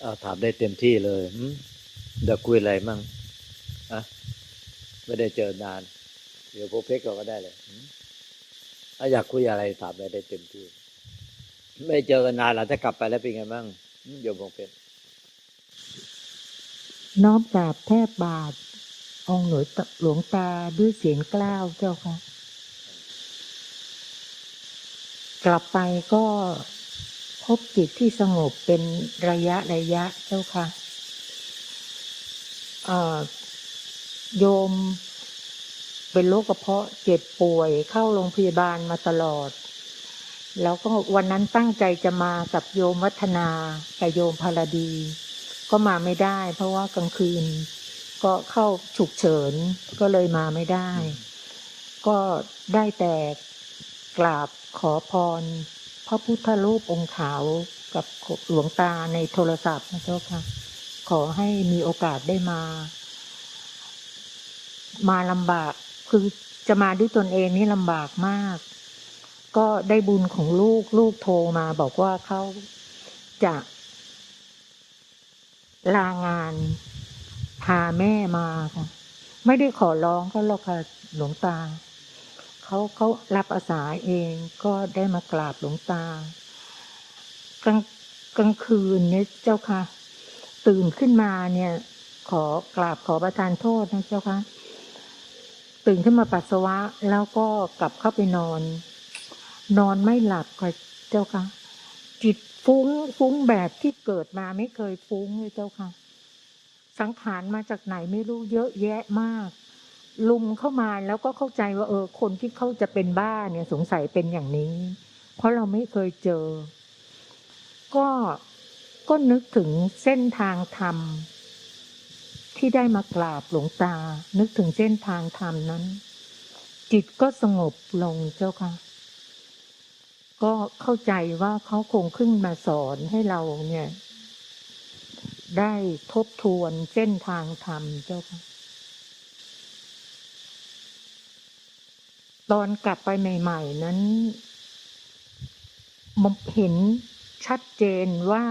เอาถามได้เต็มที่เลยเดี๋ยวคุยอะไรมั่งอะไม่ได้เจอนาน เดี๋ยวพบเพกก็ได้เลยถ้าอยากคุยอะไรถามได้ได้เต็มที่ ไม่เจอกันนานหลังจากกลับไปแล้วเป็นไงบ้างโยมพงเพชรน้อมกราบแทบบาท องหลวงหลวงตาด้วยเสียงกล้าวเจ้าค่ะ กลับไปก็ บจิตที่สงบเป็นระยะระยะเจ้าค่ะเอ่อโยมเป็นโรคกระเพาะเจ็บป่วยเข้าโรงพยาบาลมาตลอด แล้วก็วันนั้นตั้งใจจะมากับโยมวัฒนากับโยมพาราดี ก็มาไม่ได้ เพราะว่ากลางคืน ก็เข้าฉุกเฉินก็เลยมาไม่ได้ ก็ได้แต่กราบขอพร พระพุทธรูปองค์ขาวกับหลวงตาในโทรศัพท์นะเจ้าค่ะ ขอให้มีโอกาสได้มา มาลำบากคือจะมาด้วยตนเองนี่ลำบากมาก ก็ได้บุญของลูกลูกโทรมาบอกว่าเขาจะลางานพาแม่มาค่ะ ไม่ได้ขอร้องก็หรอกค่ะหลวงตา เขาเขารับอาสาเองก็ได้มากราบหลวงตากลางกลางคืนเนี่ยเจ้าค่ะ ตื่นขึ้นมาเนี่ย ขอกราบขอประทานโทษนะเจ้าค่ะ ตื่นขึ้นมาปัสสาวะ แล้วก็กลับเข้าไปนอน นอนไม่หลับค่ะเจ้าค่ะ จิตฟุ้งฟุ้งแบบที่เกิดมาไม่เคยฟุ้งเลยเจ้าค่ะ สังขารมาจากไหนไม่รู้เยอะแยะมาก ลุมเข้ามาแล้วก็เข้าใจว่าเออ คนที่เขาจะเป็นบ้าเนี่ยสงสัยเป็นอย่างนี้ เพราะเราไม่เคยเจอ ก็ก็นึกถึงเส้นทางธรรม ที่ได้มากราบหลวงตา นึกถึงเส้นทางธรรมนั้น จิตก็สงบลงเจ้าค่ะ ก็เข้าใจว่าเขาคงขึ้นมาสอนให้เราเนี่ย ได้ทบทวนเส้นทางธรรมเจ้าค่ะ ตอนกลับไปใหม่ ๆ นั้นมองเห็นชัดเจนว่า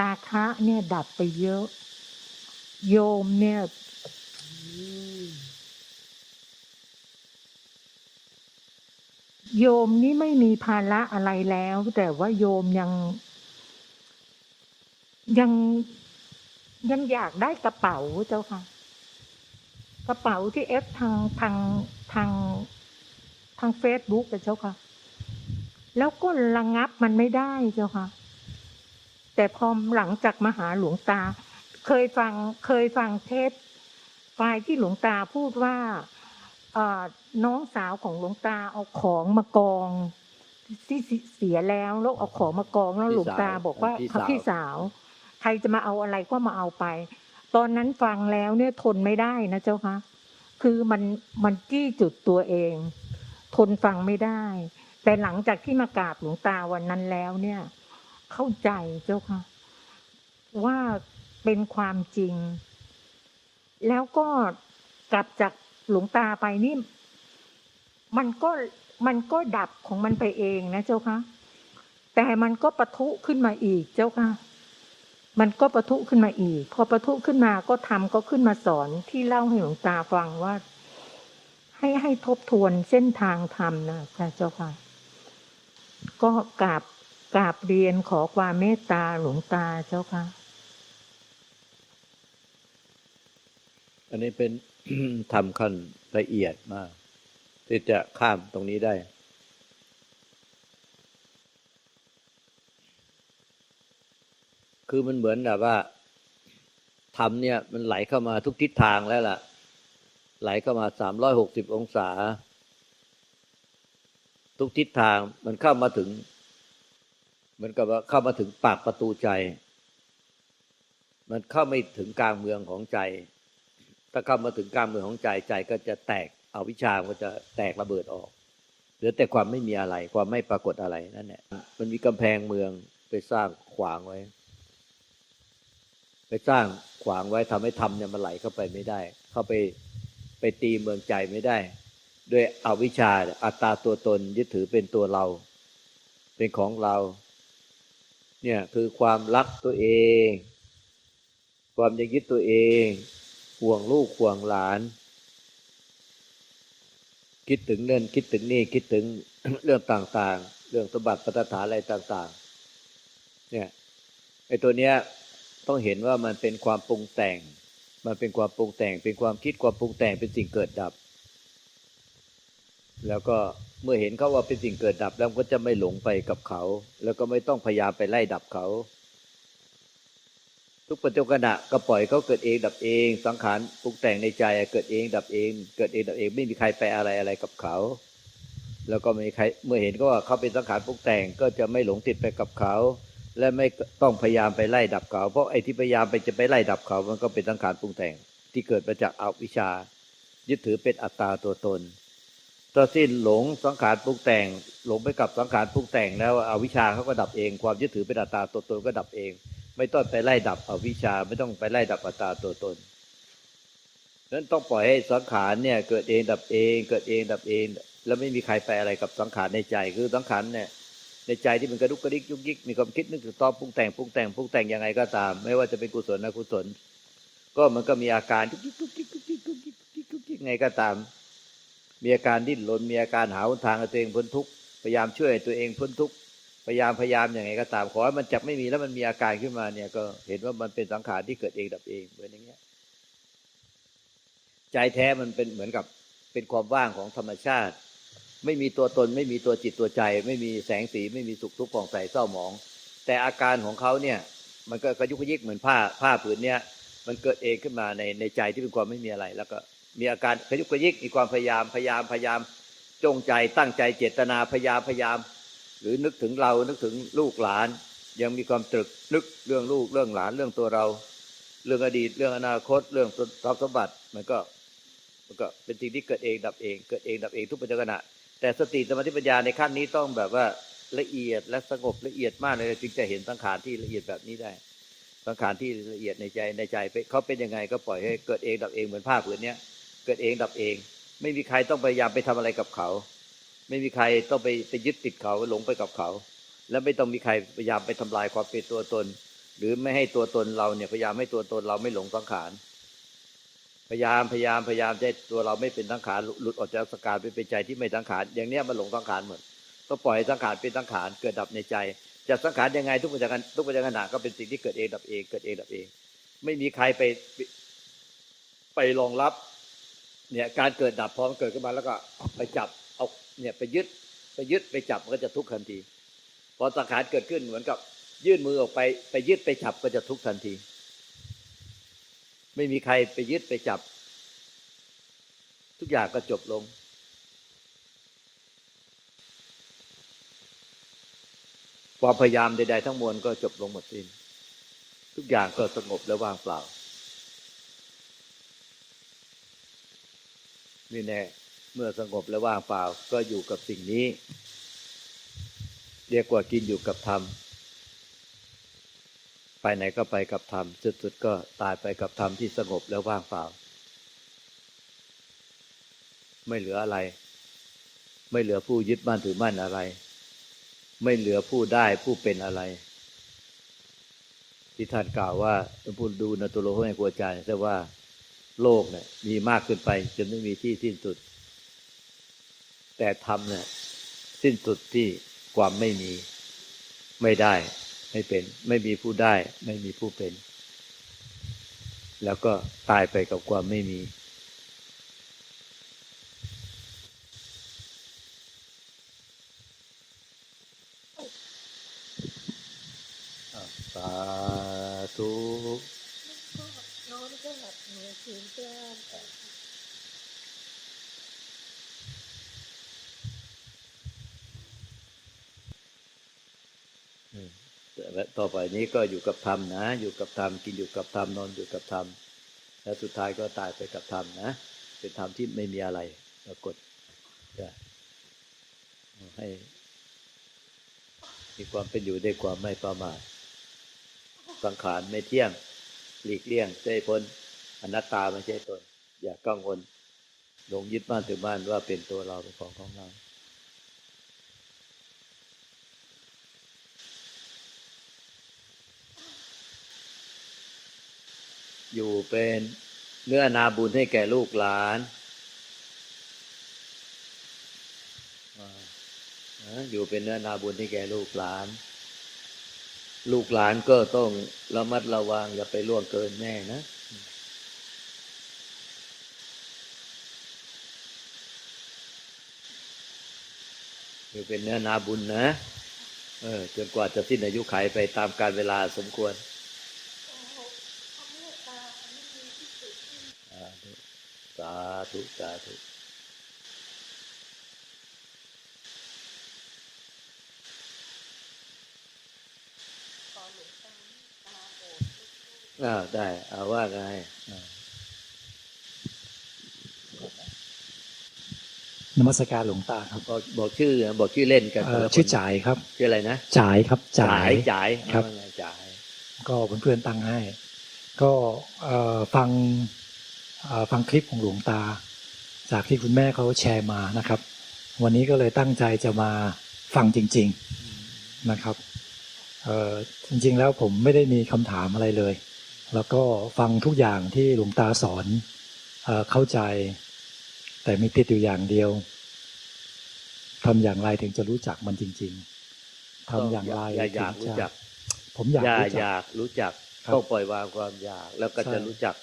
ราคะเนี่ยดับไปเยอะ โยมเนี่ยโยมนี่ไม่มีภาระอะไรแล้ว แต่ว่าโยมยัง ยังยังอยากได้กระเป๋าเจ้าค่ะ กระเป๋าที่เอฟทางทางทางทางเฟซบุ๊กเจ้าค่ะ แล้วก็ระงับมันไม่ได้เจ้าค่ะ แต่พอหลังจากมาหาหลวงตา เคยฟังเคยฟังเทปไฟล์ที่หลวงตาพูดว่าเอ่อน้องสาวของหลวงตาเอาของมากองที่เสียแล้วแล้วเอาของมากองแล้วพี่หลวงตาสาวบอกว่าพี่สาวพี่สาว ใครจะมาเอาอะไรก็มาเอาไป ตอนนั้นฟังแล้วเนี่ยทนไม่ได้นะเจ้าคะคือมันมันจี้จุดตัวเอง ทนฟังไม่ได้ แต่หลังจากที่มากราบหลวงตาวันนั้นแล้วเนี่ย เข้าใจเจ้าค่ะ ว่าเป็นความจริง แล้วก็กลับจากหลวงตาไปนี่มันก็มันก็ดับของมันไปเองนะเจ้าค่ะแต่มันก็ปะทุขึ้นมาอีกเจ้าค่ะ มันก็ประทุขึ้นมาอีก พอประทุขึ้นมาก็ทำก็ขึ้นมาสอนที่เล่าให้หลวงตาฟังว่า ให้ให้ทบทวนเส้นทางธรรมนะค่ะเจ้าค่ะ ก็กราบกราบเรียนขอความเมตตาหลวงตาเจ้าค่ะ อันนี้เป็นทำขั้นละเอียดมาก ที่จะข้ามตรงนี้ได้ คือมันเหมือนแบบว่าทำเนี่ยมันไหลเข้ามาทุกทิศทางแล้วล่ะ ไหลเข้ามาสามร้อยหกสิบองศา ทุกทิศทางมันเข้ามาถึง เหมือนกับว่าเข้ามาถึงปากประตูใจ มันเข้าไม่ถึงกลางเมืองของใจ ถ้าเข้ามาถึงกลางเมืองของใจใจก็จะแตกเอาวิชามันก็จะแตกระเบิดออกเหลือแต่ความไม่มีอะไร ความไม่ปรากฏอะไรนั่นแหละมันมีกำแพงเมืองไปสร้างขวางไว้ ไปสร้างขวางไว้ทำให้ธรรมเนี่ยมันไหลเข้าไปไม่ได้ เข้าไปไปตีเมืองใจไม่ได้ ด้วยอวิชชาอัตตาตัวตนยึดถือเป็นตัวเรา เป็นของเรา เนี่ยคือความรักตัวเอง ความยังยึดตัวเอง ห่วงลูกห่วงหลาน คิดถึงเรื่องคิดถึงนี่คิดถึงเรื่องต่างๆ เรื่องสมบัติปัตฐานอะไรต่าง ๆ เนี่ยไอ้ตัวเนี้ย ต้องเห็นว่ามันเป็นความปรุงแต่ง มันเป็นความปรุงแต่ง เป็นความคิดความปรุงแต่งเป็นสิ่งเกิดดับ แล้วก็เมื่อเห็นเขาว่าเป็นสิ่งเกิดดับแล้วก็จะไม่หลงไปกับเขา แล้วก็ไม่ต้องพยายามไปไล่ดับเขา ทุกปัจจุบันก็ปล่อยเขาเกิดเองดับเอง สังขารปรุงแต่งในใจเกิดเองดับเอง เกิดเองดับเองไม่มีใครไปอะไรอะไรกับเขา แล้วก็ไม่มีใครเมื่อเห็นก็ว่าเขาเป็นสังขารปรุงแต่งก็จะไม่หลงติดไปกับเขา และไม่ต้องพยายามไปไล่ดับเขาเพราะไอ้ที่พยายามไปจะไปไล่ดับเขามันก็เป็นสังขารปรุงแต่ง ที่เกิดมาจากอวิชชา ยึดถือเป็นอัตตาตัวตนตอนสิ้นหลงสังขารปรุงแต่ง หลงไปกับสังขารปรุงแต่งแล้วอวิชชาเขาก็ดับเอง ความยึดถือเป็นอัตตาตัวตนก็ดับเอง ไม่ต้องไปไล่ดับอวิชชาไม่ต้องไปไล่ดับอัตตาตัวตนนั้นต้องปล่อยให้สังขารเนี่ยเกิดเองดับเอง เกิดเองดับเอง แล้วไม่มีใครไปอะไรกับสังขารในใจคือสังขารเนี่ย ในใจที่มันกระดุกกระดิกยุกยิกมีความคิดนึกถึงตอบปรุงแต่งปรุงแต่งปรุงแต่งยังไงก็ตาม ไม่ว่าจะเป็นกุศลอกุศล ก็มันก็มีอาการยุกยิกยุกยิกยุกยิกยุกยิกยุกยิกยุกยิกไงก็ตาม มีอาการดิ้นรนมีอาการหาหนทางตัวเองพ้นทุกข์พยายามช่วยตัวเองพ้นทุกข์พยายามพยายามอย่างไงก็ตามขอให้มันจับไม่มีแล้วมันมีอาการขึ้นมาเนี่ย ก็เห็นว่ามันเป็นสังขารที่เกิดเองดับเองเหมือนอย่างเงี้ยใจแท้มันเป็นเหมือนกับเป็นความว่างของธรรมชาติ ไม่มีตัวตน ไม่มีตัวจิตตัวใจ ไม่มีแสงสีไม่มีสุขทุกข์ผ่องใสเศร้าหมอง แต่อาการของเขาเนี่ยมันก็กระยุกกระยิกเหมือนผ้าผ้าผืนเนี้ยมันเกิดเองขึ้นมาในในใจที่เป็นความไม่มีอะไร แล้วก็มีอาการกระยุกกระยิกมีความพยายามพยายามพยายามจงใจตั้งใจเจตนาพยายามพยายาม หรือนึกถึงเรานึกถึงลูกหลาน ยังมีความตรึกนึกเรื่องลูกเรื่องหลานเรื่องตัวเรา เรื่องอดีตเรื่องอนาคต เรื่องทรัพย์สมบัติมันก็มันก็เป็นสิ่งที่เกิดเองดับเอง เกิดเองดับเองทุกปัจจุบัน แต่สติสมาธิปัญญาในขั้นนี้ต้องแบบว่าละเอียดและสงบละเอียดมากเลยจึงจะเห็นสังขารที่ละเอียดแบบนี้ได้สังขารที่ละเอียดในใจในใจเขาเป็นยังไงก็ปล่อยให้เกิดเองดับเองเหมือนผ้าผืนเนี้ยเกิดเองดับเอง ไม่มีใครต้องพยายามไปทำอะไรกับเขา ไม่มีใครต้องไปไปยึดติดเขาหลงไปกับเขา และไม่ต้องมีใครพยายามไปทำลายความเป็นตัวตน หรือไม่ให้ตัวตนเราเนี่ยพยายามให้ตัวตนเราไม่หลงสังขาร พยายามพยายามพยายามให้ตัวเราไม่เป็นสังขารหลุดออกจากสังขารไปเป็นใจที่ไม่สังขารอย่างเนี้ยมันหลงสังขารหมดต้องปล่อยให้สังขารเป็นสังขารเกิดดับในใจจะสังขารยังไงทุกปัจจุบันทุกปัจจุบันก็เป็นสิ่งที่เกิดเองดับเองเกิดเองดับเอง ไม่มีใครไปไปรองรับเนี่ยการเกิดดับพอมันเกิดขึ้นมาแล้วก็ไปจับเอาเนี่ยไปยึดไปยึดไปจับมันก็จะทุกข์ทันทีพอสังขารเกิดขึ้นเหมือนกับยื่นมือออกไปไปยึดไปจับก็จะทุกข์ทันที ไม่มีใครไปยึดไปจับ ทุกอย่างก็จบลง ความพยายามใดๆทั้งมวลก็จบลงหมดสิ้นทุกอย่างก็สงบและว่างเปล่านี่แน่เมื่อสงบและว่างเปล่าก็อยู่กับสิ่งนี้ เรียกว่ากินอยู่กับธรรม ไปไหนก็ไปกับธรรมสุดๆก็ตายไปกับธรรมที่สงบแล้วว่างเปล่า ไม่เหลืออะไร ไม่เหลือผู้ยึดมั่นถือมั่นอะไร ไม่เหลือผู้ได้ผู้เป็นอะไร ที่ท่านกล่าวว่าผู้ดูนตุโลให้กลัวใจแต่ว่าโลกเนี่ยมีมากขึ้นไป จนไม่มีที่สิ้นสุด แต่ธรรมเนี่ยสิ้นสุดที่ความไม่มี ไม่ได้ ไม่เป็น ไม่มีผู้ได้ ไม่มีผู้เป็น แล้วก็ตายไปกับความไม่มี อะสาธุ น้องก็หลับหนูคืนก็ อืม นี้ก็อยู่กับธรรมนะ อยู่กับธรรมกินอยู่กับธรรมนอนอยู่กับธรรมแล้วสุดท้ายก็ตายไปกับธรรมนะ เป็นธรรมที่ไม่มีอะไรปรากฏจะให้ มีความเป็นอยู่ด้วยความไม่ประมาทสังขารไม่เที่ยงหลีกเลี่ยงเจ้พ้นอนัตตาไม่ใช่ตน อย่ากังวลหลงยึดบ้านถือบ้านว่าเป็นตัวเราเป็นของของเรา อยู่เป็นเนื้อนาบุญให้แก่ลูกหลานอยู่เป็นเนื้อนาบุญให้แก่ลูกหลาน ลูกหลานก็ต้องระมัดระวังอย่าไปล่วงเกินแม่นะอยู่เป็นเนื้อนาบุญนะ เออจนกว่าจะสิ้นอายุไขไปตามการเวลาสมควร โอ้โหพระเมตตาอันนี้ดีที่สุดที่ สา ธุสาธุสาธุขอหลวงตาเมตตาโปรดลูกอ้าวได้ เอาว่าไงอ่านมัสการหลวงตาครับ บอกบอกชื่อบอกชื่อเล่นกันเอ่อแต่ละคนชื่อจ่ายครับ ชื่ออะไรนะจ่ายครับจ่ายจ่ายครับเอาว่าไงจ่ายก็เพื่อนๆตั้งให้ ก็เอ่อฟังเอ่อ ฟังคลิปของหลวงตา จากที่คุณแม่เขาแชร์มานะครับ วันนี้ก็เลยตั้งใจจะมาฟังจริง ๆนะครับเอ่อจริงๆแล้วผมไม่ได้มีคำถามอะไรเลย แล้วก็ฟังทุกอย่างที่หลวงตาสอนเอ่อเข้าใจ แต่มีติดอยู่อย่างเดียวทำอย่างไรถึงจะรู้จักมันจริง ๆทำอย่างไรอย่าอยากถึรู้งจะจัก ผมอยากอย่ารู้อจักยากรู้จักครับต้องปล่อยวางความอยาก แล้วก็ใช่จะรู้จัก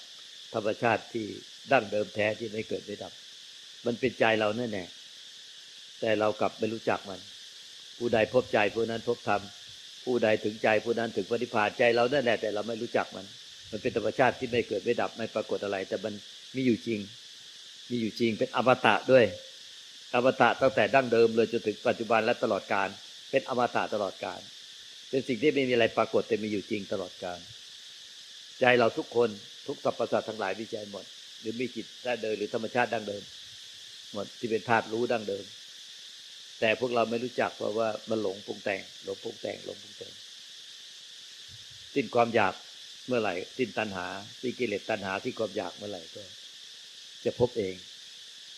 ธรรมชาติที่ดั้งเดิมแท้ที่ไม่เกิดไม่ดับ มันเป็นใจเราแน่แน่แต่เรากลับไม่รู้จักมัน ผู้ใดพบใจผู้นั้นพบธรรมผู้ใดถึงใจผู้นั้นถึงปฏิภาณใจเราแน่แน่แต่เราไม่รู้จักมัน มันเป็นธรรมชาติที่ไม่เกิดไม่ดับไม่ปรากฏอะไร แต่มันมีอยู่จริง มีอยู่จริงเป็นอมตะด้วย อมตะตั้งแต่ดั้งเดิมเลยจนถึงปัจจุบันและตลอดกาลเป็นอมตะตลอดกาลเป็นสิ่งที่ไม่มีอะไรปรากฏแต่มีอยู่จริงตลอดกาลใจเราทุกคน ทุกสรรพสัตว์ทั้งหลายมีใจหมด หรือมีจิตดั้งเดิมหรือธรรมชาติดั้งเดิม หมดที่เป็นธาตุรู้ดั้งเดิม แต่พวกเราไม่รู้จักเพราะว่ามันหลงปรุงแต่งหลงปรุงแต่งหลงปรุงแต่งสิ้นความอยากเมื่อไหร่สิ้นตัณหาสิ้นกิเลสตัณหาที่ความอยากเมื่อไหร่ก็ จะพบเอง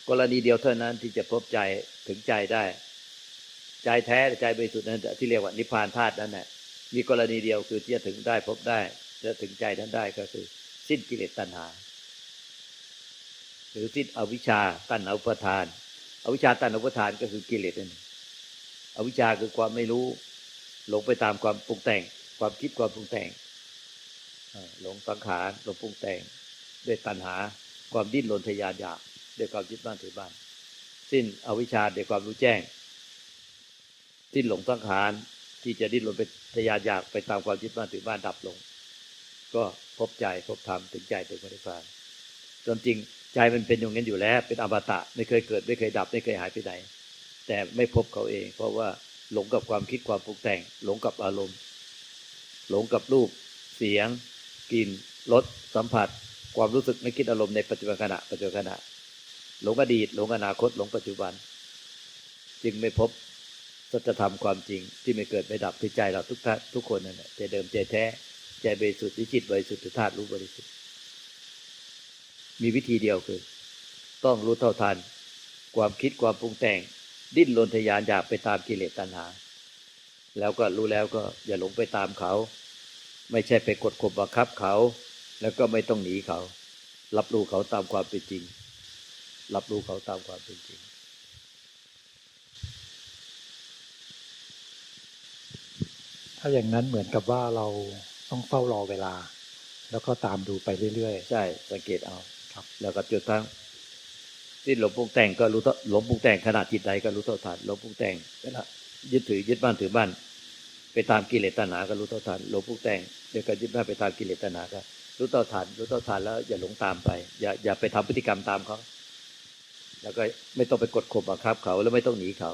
กรณีเดียวเท่านั้นที่จะพบใจถึงใจได้ ใจแท้ใจบริสุทธิ์นั้นที่เรียกว่านิพพานธาตุนั้นแหละมีกรณีเดียวคือที่จะถึงได้พบได้จะถึงใจนั้นได้ก็คือ สิ้นกิเลสตัณหา หรือสิ้นอวิชชาตัณหาอุปทาน อวิชชาตัณหาอุปทานก็คือกิเลสนั่นเองอวิชชาคือความไม่รู้ หลงไปตามความปรุงแต่ง ความคิดความปรุงแต่งหลงสังขารหลงปรุงแต่ง ด้วยตัณหา ความดิ้นรนทะยานอยากด้วยความยึดบ้านถือบ้าน สิ้นอวิชชาด้วยความรู้แจ้ง สิ้นหลงสังขารที่จะดิ้นรนไปทะยานอยากไปตามความยึดบ้านถือบ้านดับลง ก็ พบใจพบธรรมถึงใจถึงพระนิพพานจนจริงใจมันเป็นอย่างนั้นอยู่แล้ว เป็นอมตะไม่เคยเกิดไม่เคยดับไม่เคยหายไปไหน แต่ไม่พบเขาเอง เพราะว่าหลงกับความคิดความปรุงแต่ง หลงกับอารมณ์ หลงกับรูป เสียงกลิ่นรสสัมผัส ความรู้สึกไม่คิดอารมณ์ในปัจจุบันขณะปัจจุบันขณะ หลงอดีต หลงอนาคต หลงปัจจุบัน จึงไม่พบสัจธรรมความจริงที่ไม่เกิดไม่ดับที่ใจเราทุกท่านทุกคนนั่นแหละใจเดิมใจแท้ ใจบริสุทธิ์จิตบริสุทธิ์ธาตุรู้บริสุทธิ์ มีวิธีเดียวคือ ต้องรู้เท่าทัน ความคิดความปรุงแต่ง ดิ้นรนทะยานอยากไปตามกิเลสตัณหา แล้วก็รู้แล้วก็อย่าหลงไปตามเขา ไม่ใช่ไปกดข่มบังคับเขา แล้วก็ไม่ต้องหนีเขา รับรู้เขาตามความเป็นจริง รับรู้เขาตามความเป็นจริงถ้าอย่างนั้นเหมือนกับว่าเรา ต้องเฝ้ารอเวลา แล้วก็ตามดูไปเรื่อยใช่ สังเกตเอาครับ แล้วก็จุดทั้งที่หลงปรุงแต่งก็รู้เท่าหลงปรุงแต่งขณะจิตใดก็รู้เท่าทันหลงปรุงแต่งขณะยึดถือยึดบ้านถือบ้านไปตามกิเลสตัณหาก็รู้เท่าทันหลงปรุงแต่งเดี๋ยวก็ยึดบ้านไปตามกิเลสตัณหาก็รู้เท่าทันรู้เท่าทันแล้วอย่าหลงตามไป อย่าอย่าไปทำพฤติกรรมตามเขาแล้วก็ไม่ต้องไปกดข่มบังคับเขาแล้วไม่ต้องหนีเขา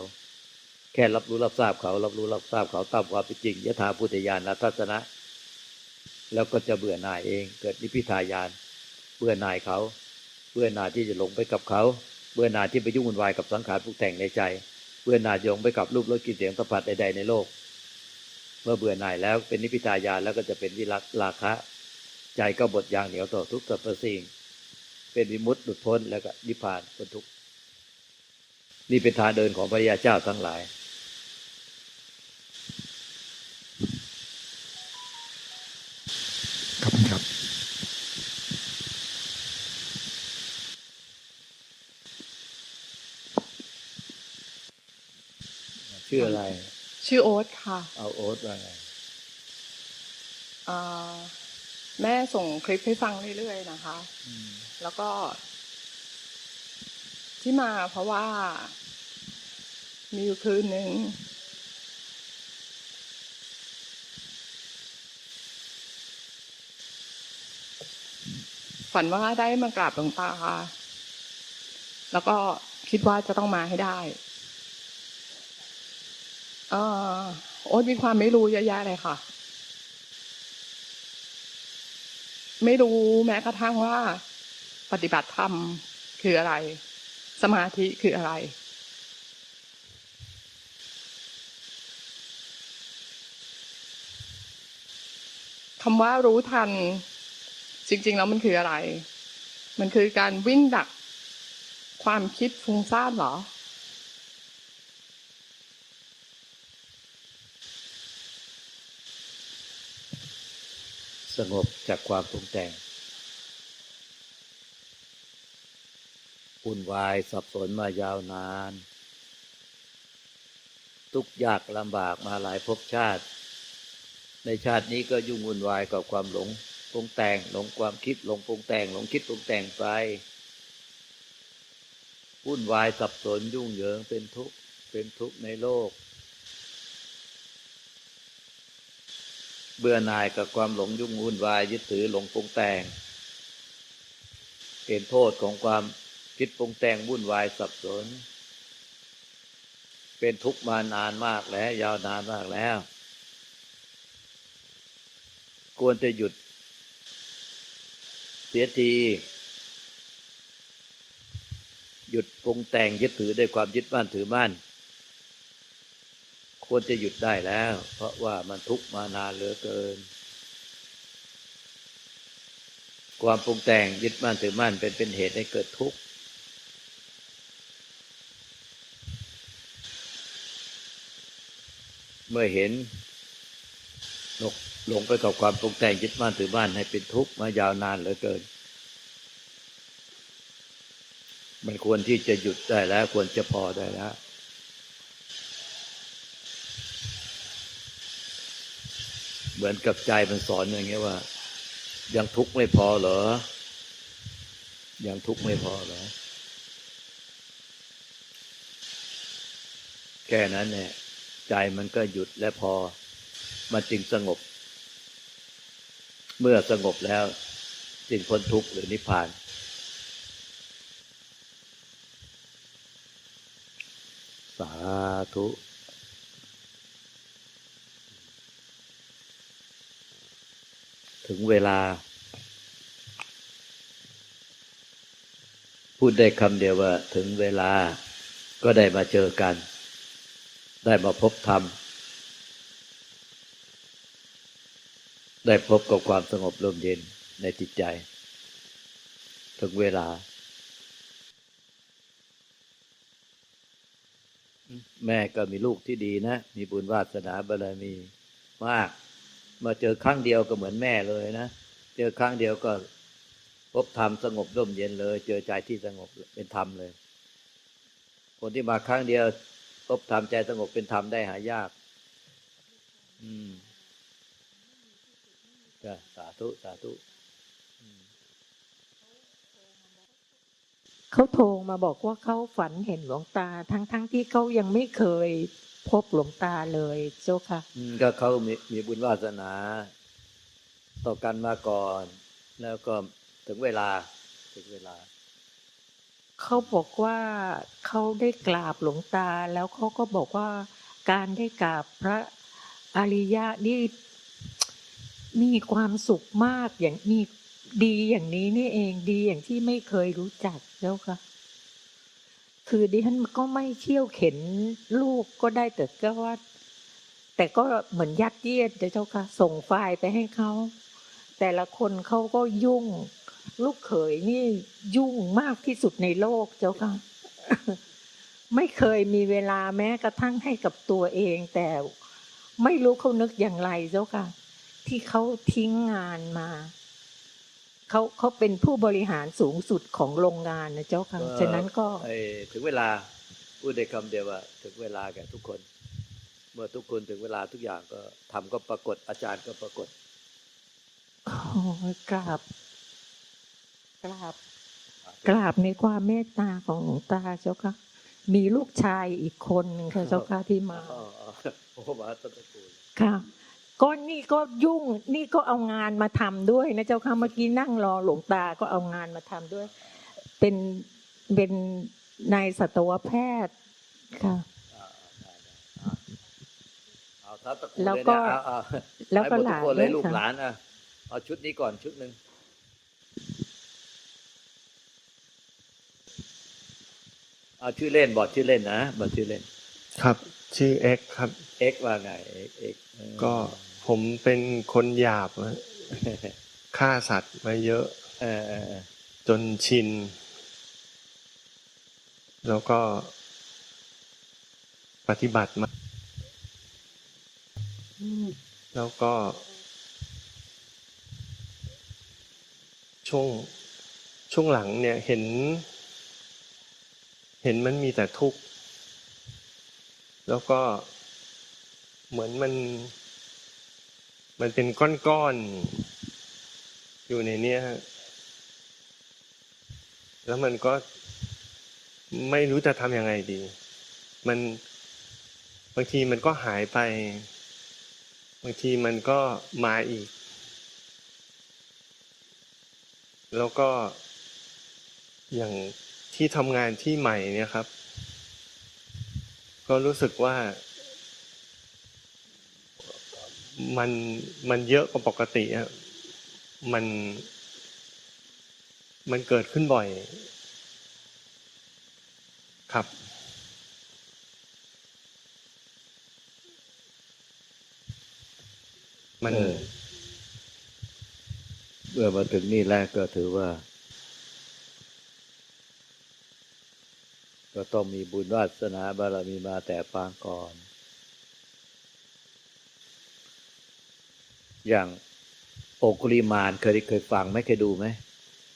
แค่รับรู้รับทราบเขา รับรู้รับทราบเขาตามความเป็นจริงยถาพุทธญาณทัศนะ แล้วก็จะเบื่อหน่ายเอง เกิดนิพพิทายาน เบื่อหน่ายเขา เบื่อหน่ายที่จะหลงไปกับเขา เบื่อหน่ายที่ไปยุ่งวุ่นวายกับสังขารปรุงแต่งในใจ เบื่อหน่ายโยงไปกับรูปรสกลิ่นเสียงสัมผัสใดๆในโลก เมื่อเบื่อหน่ายแล้วเป็นนิพพิทายานแล้วก็จะเป็นวิรักราคะ ใจก็บดยางเหนียวต่อทุกข์ต่อประสิ่ง เป็นวิมุตติหลุดพ้นแล้วก็นิพพานพ้นทุกนี่เป็นทางเดินของพระยาเจ้าทั้งหลาย ๆ ครับครับ ชื่ออะไร ชื่อโอ๊ตค่ะ เอาโอ๊ตว่าไงอ่าแม่ส่งคลิปให้ฟังเรื่อยๆนะคะอืมแล้วก็ ที่มาเพราะว่า มีอยู่คืนหนึ่งฝันว่าได้มากราบหลวงตาแล้วก็คิดว่าจะต้องมาให้ได้ เออโอ๊ตมีความไม่รู้เยอะแยะเลยค่ะ ไม่รู้แม้กระทั่งว่า ปฏิบัติธรรมคืออะไร สมาธิคืออะไร คำว่ารู้ทัน จริง ๆ แล้วมันคืออะไร มันคือการวิ่งดักความคิดฟุ้งซ่านเหรอ สงบจากความปรุงแต่งวุ่นวายสับสนมายาวนาน ทุกข์ยากลำบากมาหลายภพชาติ ในชาตินี้ก็ยุ่งวุ่นวายกับความหลงปรุงแต่งหลงความคิดหลงปรุงแต่งหลงคิดปรุงแต่งไปวุ่นวายสับสนยุ่งเหยิงเป็นทุกข์เป็นทุกข์ในโลก เบื่อหน่ายกับความหลงยุ่งวุ่นวายยึดถือหลงปรุงแต่งเป็นโทษของความคิดปรุงแต่งวุ่นวายสับสน เป็นทุกข์มานานมากแล้ว ยาวนานมากแล้ว ควรจะหยุด เสียที หยุดปรุงแต่งยึดถือด้วยความยึดมั่นถือมั่น ควรจะหยุดได้แล้ว เพราะว่ามันทุกข์มานานเหลือเกิน ความปรุงแต่งยึดมั่นถือมั่นเป็นเป็นเหตุให้เกิดทุกข์เมื่อเห็นหลงหลงไปกับความปรุงแต่งยึดมั่นถือมั่นให้เป็นทุกข์มายาวนานเหลือเกิน มันควรที่จะหยุดได้แล้ว ควรจะพอได้แล้ว เหมือนกับใจมันสอนอย่างเงี้ยว่า ยังทุกข์ไม่พอเหรอ ยังทุกข์ไม่พอเหรอ แค่นั้นเนี่ย ใจมันก็หยุดและพอ มันจึงสงบ เมื่อสงบแล้ว จึงพ้นทุกข์หรือนิพพาน สาธุ ถึงเวลา พูดได้คำเดียวว่า ถึงเวลาก็ได้มาเจอกัน ได้มาพบธรรม ได้พบกับความสงบลมเย็นในจิตใจ ถึงเวลา แม่ก็มีลูกที่ดีนะ มีบุญวาสนาบารมีมาก มาเจอครั้งเดียวก็เหมือนแม่เลยนะ เจอครั้งเดียวก็พบธรรมสงบร่มเย็นเลย เจอใจที่สงบเป็นธรรมเลย คนที่มาครั้งเดียว พบธรรมใจสงบเป็นธรรมได้หายาก อืมจ้ะสาธุสาธุเขาโทรมาบอกว่าเขาฝันเห็นหลวงตา ทั้งๆทที่เขายังไม่เคย พบหลวงตาเลยเจ้าค่ะอืมก็เขามีมีบุญวาสนา ต่อกันมาก่อน แล้วก็ถึงเวลาถึงเวลา เขาบอกว่าเขาได้กราบหลวงตา แล้วเขาก็บอกว่าการได้กราบพระอริยะนี่มีความสุขมากอย่างมีดีอย่างนี้นี่เองดีอย่างที่ไม่เคยรู้จักเจ้าค่ะ คือดิฉันก็ไม่เที่ยวเข็นลูกก็ได้แต่ก็ว่า แต่ก็เหมือนยัดเยียดเจ้าค่ะ ส่งไฟล์ไปให้เขาแต่ละคนเขาก็ยุ่ง ลูกเขยนี่ยุ่งมากที่สุดในโลกเจ้าค่ะ ไม่เคยมีเวลาแม้กระทั่งให้กับตัวเอง แต่ไม่รู้เขานึกอย่างไรเจ้าค่ะ ที่เขาทิ้งงานมา เขาเขาเป็นผู้บริหารสูงสุดของโรงงานนะเจ้าค่ะฉะนั้นก็ไอ้ถึงเวลาพูดได้คำเดียวว่าถึงเวลาแก่ทุกคน เมื่อทุกคนถึงเวลาทุกอย่างก็ทำก็ปรากฏอาจารย์ก็ปรากฏขอกราบกราบกราบในความเมตตาของหลวงตาเจ้าค่ะมีลูกชายอีกคนหนึ่งค่ะเจ้าค่ะที่มาอ๋ออ๋อโอ้มาต้นตระกูลค่ะ ก็นี่ก็ยุ่ง นี่ก็เอางานมาทำด้วยนะเจ้าค่ะเมื่อกี้นั่งรอหลวงตาก็เอางานมาทำด้วย เป็นเป็นนายสัตวแพทย์ค่ะอ่าอ่าได้ได้อ่าเอาทับตระกูลแล้วเลยก็เนี่ยเอาเอาแล้วก็ให้มดหทุลานคนเลด้วยยลูกค่ะหลานอะเอาชุดนี้ก่อนชุดหนึ่งเอาชื่อเล่นบอกชื่อเล่นนะบอกชื่อเล่น ครับ ชื่อเอ็กครับ เอ็กว่าไงเอ็กเอ็กเออก็ผมเป็นคนหยาบอะฆ่าสัตว์มาเยอะเออเออเออจนชิน แล้วก็ปฏิบัติมาแล้วก็ ช่วงช่วงหลังเนี่ยเห็น เห็นมันมีแต่ทุกข์ แล้วก็เหมือนมัน มันเป็นก้อนๆ อยู่ในเนี้ยแล้วมันก็ไม่รู้จะทำยังไงดี มันบางทีมันก็หายไป บางทีมันก็มาอีก แล้วก็อย่างที่ทำงานที่ใหม่เนี่ยครับ ก็รู้สึกว่า มันมันเยอะกว่าปกติอะมันมันเกิดขึ้นบ่อย ครับมันเมื่อมาถึงนี่แล้วก็ถือว่า ก็ต้องมีบุญวาสนาบารมีมาแต่ปางก่อน อย่างโอคุลิมานเคยได้เคยฟังไหมเคยดูไหม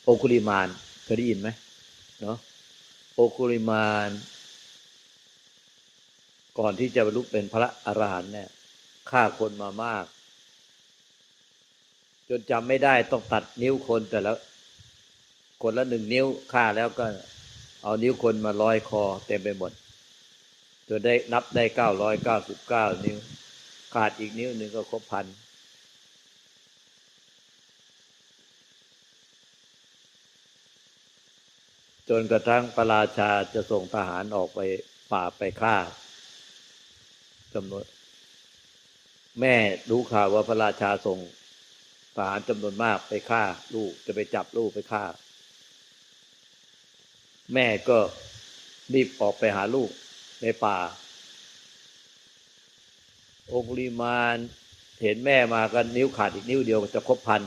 โอคุลิมานเคยได้ยินไหมเนาะโอคุลิมานก่อนที่จะบรรลุเป็นพระอรหันต์เนี่ยฆ่าคนมามาก จนจำไม่ได้ต้องตัดนิ้วคนแต่ละ คนละหนึ่งนิ้วฆ่าแล้วก็ เอานิ้วคนมาร้อยคอเต็มไปหมดจนได้นับได้เก้าร้อยเก้าสิบเก้านิ้ว ขาดอีกนิ้วหนึ่งก็ครบพันจนกระทั่งพระราชาจะส่งทหารออกไปป่าไปฆ่าจำนวน แม่รู้ข่าวว่าพระราชาส่งทหารจำนวนมากไปฆ่าลูกจะไปจับลูกไปฆ่า แม่ก็รีบออกไปหาลูกในป่า องคุลิมานเห็นแม่มากันนิ้วขาดอีกนิ้วเดียวจะครบพัน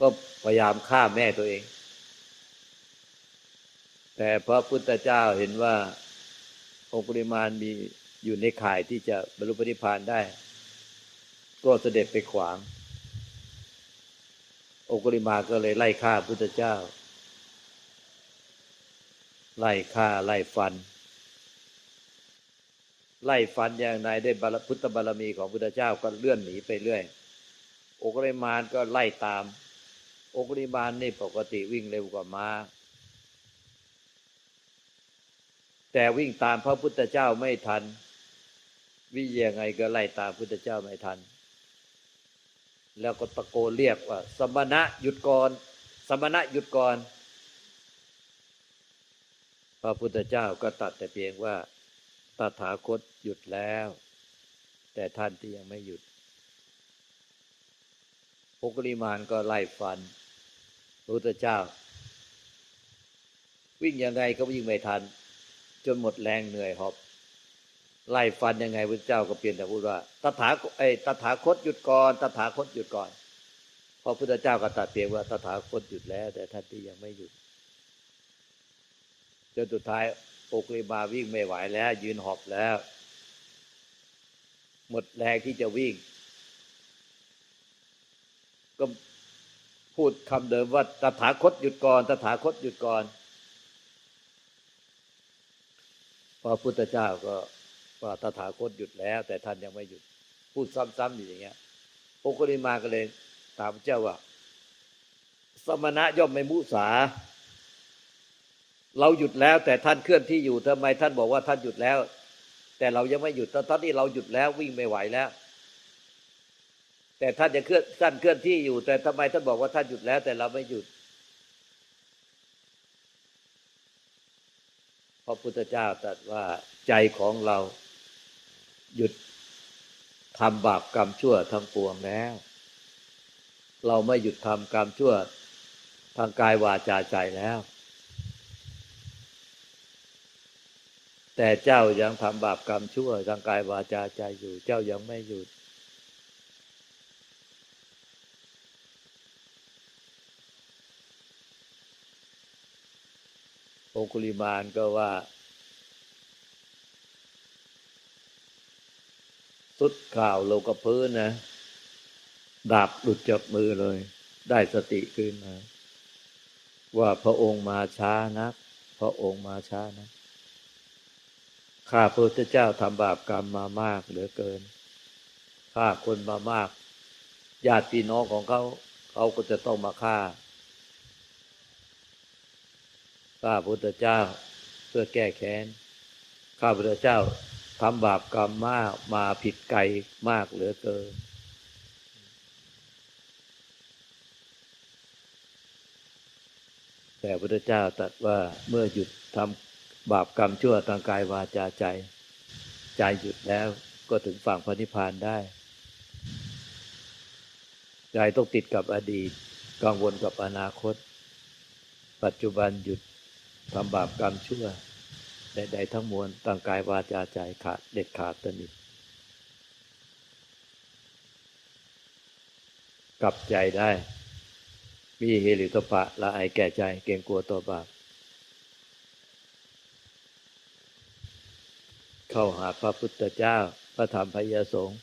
ก็พยายามฆ่าแม่ตัวเอง แต่พระพุทธเจ้าเห็นว่าองคุลิมานมีอยู่ในข่ายที่จะบรรลุปณิพานได้ ก็เสด็จไปขวาง องคุลิมานก็เลยไล่ฆ่าพุทธเจ้า ไล่ฆ่าไล่ฟัน ไล่ฟันอย่างไรได้บารพุทธบารมีของพุทธเจ้าก็เลื่อนหนีไปเรื่อยโอกริมานก็ไล่ตาม โอกริมานนี่ปกติวิ่งเร็วกว่าม้า แต่วิ่งตามพระพุทธเจ้าไม่ทัน วิ่งยังไงก็ไล่ตามพุทธเจ้าไม่ทัน แล้วก็ตะโกนเรียกว่า สมณะหยุดก่อน สมณะหยุดก่อน พระพุทธเจ้าก็ตัดแต่เพียงว่าตถาคตหยุดแล้ว แต่ท่านที่ยังไม่หยุดโอกริมานก็ไล่ฟันพระพุทธเจ้า วิ่งยังไงก็วิ่งไม่ทัน จนหมดแรงเหนื่อยหอบไล่ฟันยังไงพระเจ้าก็เปลี่ยนแต่พูดว่าตถาไอ้ตถาคตหยุดก่อนตถาคตหยุดก่อนพระพุทธเจ้าก็ตัดเพียงว่าตถาคตหยุดแล้ว แต่ท่านที่ยังไม่หยุด จนสุดท้ายโอกริมาวิ่งไม่ไหวแล้ว ยืนหอบแล้ว หมดแรงที่จะวิ่ง ก็พูดคำเดิมว่าตถาคตหยุดก่อนตถาคตหยุดก่อนพระพุทธเจ้าก็ว่าตถาคตหยุดแล้ว แต่ท่านยังไม่หยุด พูดซ้ำๆอยู่อย่างเงี้ยโองคุลิมาก็เลยถามเจ้าว่า สมณะย่อมไม่มุสา เราหยุดแล้ว แต่ท่านเคลื่อนที่อยู่ทำไมท่านบอกว่าท่านหยุดแล้ว แต่เรายังไม่หยุดตอนนี้เราหยุดแล้ววิ่งไม่ไหวแล้ว แต่ท่านจะเคลื่อนท่านเคลื่อนที่อยู่ แต่ทำไมท่านบอกว่าท่านหยุดแล้ว แต่เราไม่หยุดพระพุทธเจ้าตรัสว่าใจของเราหยุดทำบาปกรรมชั่วทั้งปวงแล้ว เราไม่หยุดทำกรรมชั่วทางกายวาจาใจแล้ว แต่เจ้ายังทำบาปกรรมชั่วทางกายวาจาใจอยู่ เจ้ายังไม่หยุด องคุลิมานก็ว่าสุดข่าวลงกับพื้นนะ ดาบหลุดจากมือเลย ได้สติขึ้นมาว่าพระองค์มาช้านัก พระองค์มาช้านัก ข้าพระพุทธเจ้าทำบาปกรรมมามากเหลือเกินฆ่าคนมามาก ญาติพี่น้องของเขา เขาก็จะต้องมาฆ่าข้าพระพุทธเจ้าเพื่อแก้แค้น ข้าพระพุทธเจ้าทำบาปกรรมมากมาผิดไกลมากเหลือเกิน แต่พระพุทธเจ้าตรัสว่าเมื่อหยุดทำ บาปกรรมชั่วทางกายวาจาใจ ใจหยุดแล้วก็ถึงฝั่งพระนิพพานได้ ใจต้องติดกับอดีต กังวลกับอนาคต ปัจจุบันหยุดทำบาปกรรมชั่วใดๆทั้งมวลต่างกายวาจาใจขาดเด็ดขาดตนิทกลับใจได้ มีเฮริตปะละอายแก่ใจเกรงกลัวต่อบาป เข้าหาพระพุทธเจ้า พระธรรมพระยสงฆ์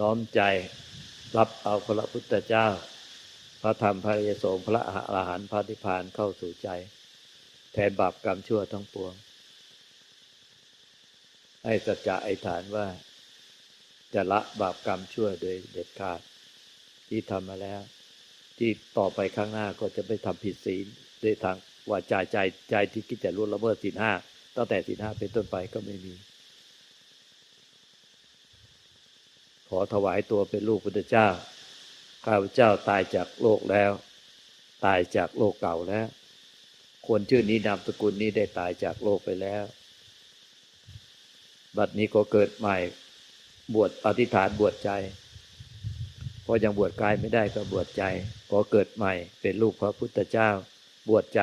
น้อมใจรับเอาพระพุทธเจ้า พระธรรมพระยสงฆ์พระอรหันต์พระนิพพานเข้าสู่ใจ แทนบาปกรรมชั่วทั้งปวง ให้สัจจะไอฐานว่า จะละบาปกรรมชั่วโดยเด็ดขาด ที่ทำมาแล้ว ที่ต่อไปข้างหน้าก็จะไม่ทำผิดศีลด้วยทางว่าใจใจใจที่คิดจะล่วงละเมิดศีลห้า ตั้งแต่ศีลห้าเป็นต้นไปก็ไม่มี ขอถวายตัวเป็นลูกพุทธเจ้า ข้าพเจ้าตายจากโลกแล้ว ตายจากโลกเก่าแล้วคนชื่อนี้นามสกุลนี้ได้ตายจากโลกไปแล้ว บัดนี้ก็เกิดใหม่ บวชอธิษฐานบวชใจเพราะยังบวชกายไม่ได้ก็บวชใจขอเกิดใหม่ เป็นลูกพระพุทธเจ้า บวชใจ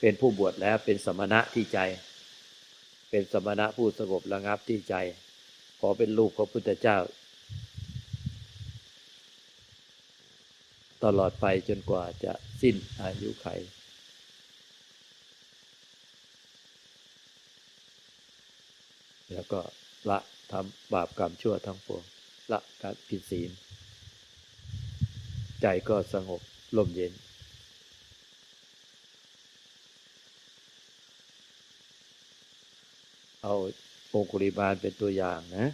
เป็นผู้บวชแล้วเป็นสมณะที่ใจ เป็นสมณะผู้สงบระงับที่ใจ ขอเป็นลูกพระพุทธเจ้า ตลอดไปจนกว่าจะสิ้นอายุไข แล้วก็ละทำบาปกรรมชั่วทั้งปวงละการผิดศีล ใจก็สงบลมเย็น เอาองคุริบาลเป็นตัวอย่างนะ